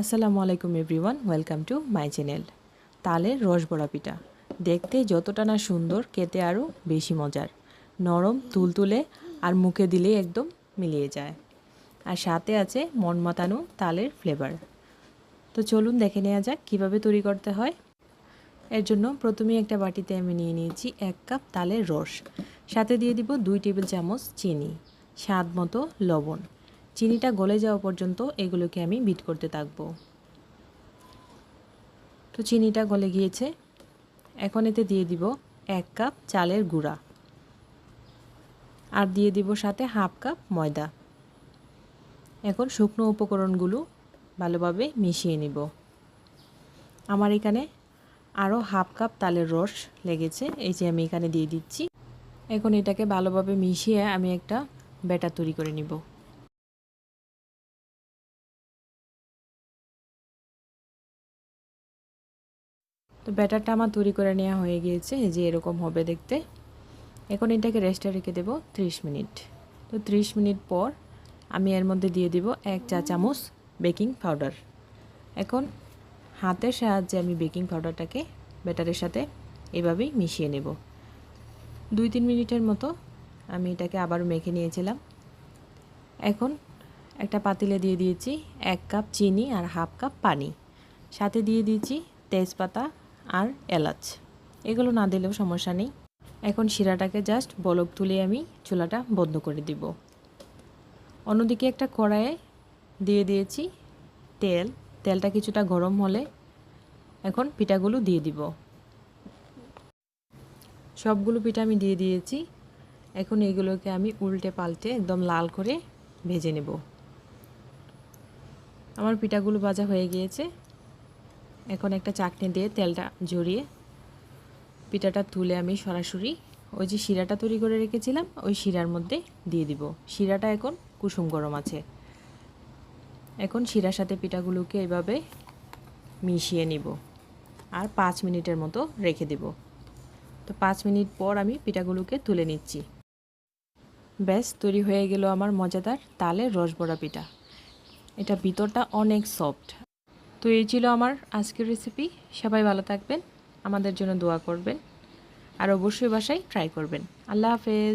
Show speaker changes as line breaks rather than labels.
আসসালামু আলাইকুম everyone, welcome to my channel. তালের রসবড়া পিঠা। দেখতে যতটা না সুন্দর, খেতে আরও বেশি মজার। নরম, তুলতুলে আর মুখে দিলেই একদম মিলিয়ে যায়। আর সাথে আছে মন মাতানো তালের ফ্লেভার তো চলুন দেখে নেওয়া যাক কীভাবে তৈরি করতে হয়। এর জন্য প্রথমেই একটা বাটিতে আমি নিয়ে নিয়েছি এক কাপ তালের রস। সাথে দিয়ে দিব দুই টেবিল চামচ চিনি, স্বাদ মতো লবণ। চিনিটা গলে যাওয়া পর্যন্ত এগুলোকে আমি বিট করতে থাকব। তো চিনিটা গলে গিয়েছে। এখন এতে দিয়ে দিব এক কাপ চালের গুঁড়া। আর দিয়ে দিব সাথে হাফ কাপ ময়দা। এখন শুকনো উপকরণগুলো ভালোভাবে মিশিয়ে নিব। আমার এখানে আরও হাফ কাপ তালের রস লেগেছে, এই যে আমি এখানে দিয়ে দিচ্ছি। এখন এটাকে ভালোভাবে মিশিয়ে আমি একটা ব্যাটার তৈরি করে নিব। তো ব্যাটারটা আমার তৈরি করে নেওয়া হয়ে গিয়েছে যে এরকম হবে দেখতে। এখন এটাকে রেস্টে রেখে দেবো ত্রিশ মিনিট। তো ত্রিশ মিনিট পর আমি এর মধ্যে দিয়ে দিব এক চা চামচ বেকিং পাউডার। এখন হাতের সাহায্যে আমি বেকিং পাউডারটাকে ব্যাটারের সাথে এভাবেই মিশিয়ে নেব। দুই তিন মিনিটের মতো আমি এটাকে আবার মেখে নিয়েছিলাম। এখন একটা পাতিলে দিয়ে দিয়েছি এক কাপ চিনি আর হাফ কাপ পানি। সাথে দিয়ে দিয়েছি তেজপাতা আর এলাচ। এগুলো না দিলেও সমস্যা নেই। এখন শিরাটাকে জাস্ট বলক তুলে আমি চুলাটা বন্ধ করে দিব। অন্যদিকে একটা কড়াইয়ে দিয়ে দিয়েছি তেল। তেলটা কিছুটা গরম হলে এখন পিঠাগুলো দিয়ে দিব। সবগুলো পিঠা আমি দিয়ে দিয়েছি। এখন এগুলোকে আমি উল্টে পাল্টে একদম লাল করে ভেজে নেব। আমার পিঠাগুলো ভাজা হয়ে গিয়েছে। এখন একটা চাকনি দিয়ে তেলটা জড়িয়ে পিঠাটা তুলে আমি সরাসরি ওই যে শিরাটা তৈরি করে রেখেছিলাম, ওই শিরার মধ্যে দিয়ে দিব। শিরাটা এখন কুসুম গরম আছে। এখন শিরার সাথে পিঠাগুলোকে এভাবে মিশিয়ে নিব আর পাঁচ মিনিটের মতো রেখে দেব। তো পাঁচ মিনিট পর আমি পিঠাগুলোকে তুলে নিচ্ছি। ব্যাস, তৈরি হয়ে গেল আমার মজাদার তালের রসবড়া পিঠা। এটা ভিতরটা অনেক সফট। তো এই ছিল আমার আজকের রেসিপি সবাই ভালো থাকবেন, আমাদের জন্য দোয়া করবেন, আর অবশ্যই বাসায় ট্রাই করবেন। আল্লাহ হাফেজ।